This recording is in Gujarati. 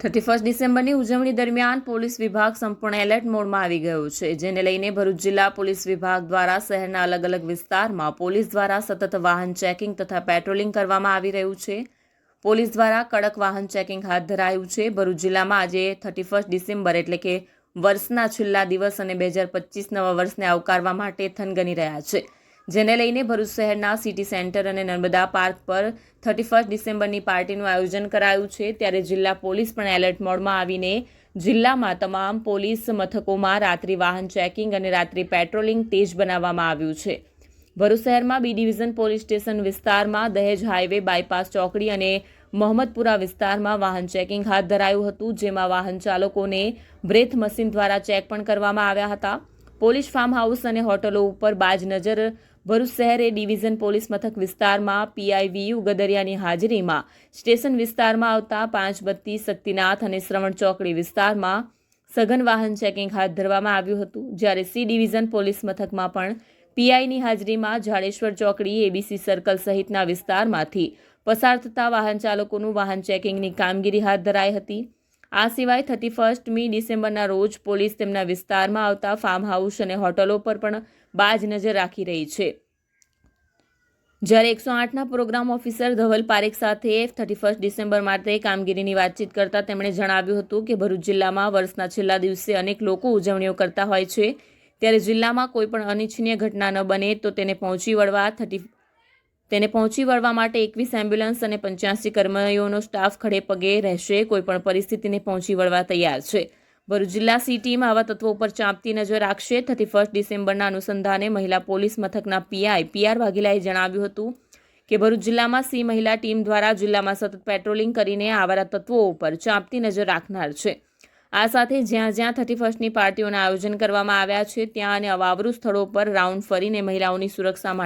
થર્ટી ફર્સ્ટ ડિસેમ્બરની ઉજવણી દરમિયાન પોલીસ વિભાગ સંપૂર્ણ એલર્ટ મોડમાં આવી ગયો છે, જેને લઈને ભરૂચ જિલ્લા પોલીસ વિભાગ દ્વારા શહેરના અલગ અલગ વિસ્તારમાં પોલીસ દ્વારા સતત વાહન ચેકિંગ તથા પેટ્રોલિંગ કરવામાં આવી રહ્યું છે. પોલીસ દ્વારા કડક વાહન ચેકિંગ હાથ ધરાયું છે. ભરૂચ જિલ્લામાં આજે થર્ટી ફર્સ્ટ ડિસેમ્બર એટલે કે વર્ષના છેલ્લા દિવસ અને બે હજાર પચીસ નવા વર્ષને આવકારવા માટે થનગની રહ્યા છે. જેને લઈને ભરૂચ શહેરના સિટી સેન્ટર અને નર્મદા પાર્ક પર થર્ટી ફર્સ્ટ ડિસેમ્બરની પાર્ટીનું આયોજન કરાયું છે, ત્યારે જિલ્લા પોલીસ પણ એલર્ટ મોડમાં આવીને જિલ્લામાં તમામ પોલીસ મથકોમાં રાત્રિ વાહન ચેકિંગ અને રાત્રિ પેટ્રોલિંગ તેજ બનાવવામાં આવ્યું છે. ભરૂચ શહેરમાં બી ડિવિઝન પોલીસ સ્ટેશન વિસ્તારમાં દહેજ હાઈવે, બાયપાસ ચોકડી અને મોહમ્મદપુરા વિસ્તારમાં વાહન ચેકિંગ હાથ ધરાયું હતું, જેમાં વાહન ચાલકોને બ્રેથ મશીન દ્વારા ચેક પણ કરવામાં આવ્યા હતા. પોલીસ ફાર્મ હાઉસ અને હોટલો ઉપર બાજ નજર ભરૂચ શહેરે ડિવિઝન પોલીસ મથક વિસ્તારમાં પીઆઈવીયુ ગદરિયાની હાજરીમાં સ્ટેશન વિસ્તારમાં આવતા પાંચ બત્તી શક્તિનાથ અને શ્રવણ ચોકડી વિસ્તારમાં સઘન વાહન ચેકિંગ હાથ ધરવામાં આવ્યું હતું, જ્યારે સી ડિવિઝન પોલીસ મથકમાં પણ પીઆઈની હાજરીમાં જાડેશ્વર ચોકડી, એબીસી સર્કલ સહિતના વિસ્તારમાંથી પસાર થતા વાહન ચાલકોનું વાહન ચેકિંગની કામગીરી હાથ ધરાઈ હતી. આ સિવાય થર્ટી ફર્સ્ટમી ડિસેમ્બરના રોજ પોલીસ તેમના વિસ્તારમાં આવતા ફાર્મ હાઉસ અને હોટલો પર પણ બાજ નજર રાખી રહી છે. જ્યારે એકસો આઠના પ્રોગ્રામ ઓફિસર ધવલ પારેખ સાથે થર્ટી ફર્સ્ટ ડિસેમ્બર માટે કામગીરીની વાતચીત કરતા તેમણે જણાવ્યું હતું કે ભરૂચ જિલ્લામાં વર્ષના છેલ્લા દિવસે અનેક લોકો ઉજવણીઓ કરતા હોય છે. ત્યારે જિલ્લામાં કોઈ પણ અનિચ્છનીય ઘટના ન બને તો તેને પહોંચી વળવા થર્ટી તેને પહોંચી વળવા માટે એકવીસ એમ્બ્યુલન્સ અને પંચ્યાસી કર્મચારીઓનો સ્ટાફ ખડે પગે રહેશે. કોઈપણ પરિસ્થિતિને પહોંચી વળવા તૈયાર છે. ભરૂચ જિલ્લા સી ટીમ આવા તત્વો ઉપર ચાંપતી નજર રાખશે. થર્ટી ફર્સ્ટ ડિસેમ્બરના અનુસંધાને મહિલા પોલીસ મથકના પીઆઈ પીઆર વાઘેલાએ જણાવ્યું હતું કે ભરૂચ જિલ્લામાં સી મહિલા ટીમ દ્વારા જિલ્લામાં સતત પેટ્રોલિંગ કરીને આવારા તત્વો ઉપર ચાંપતી નજર રાખનાર છે. આ સાથે જ્યાં જ્યાં થર્ટી ફર્સ્ટની પાર્ટીઓના આયોજન કરવામાં આવ્યા છે, ત્યાં અને અવાવરૂ સ્થળો પર રાઉન્ડ ફરીને મહિલાઓની સુરક્ષા માટે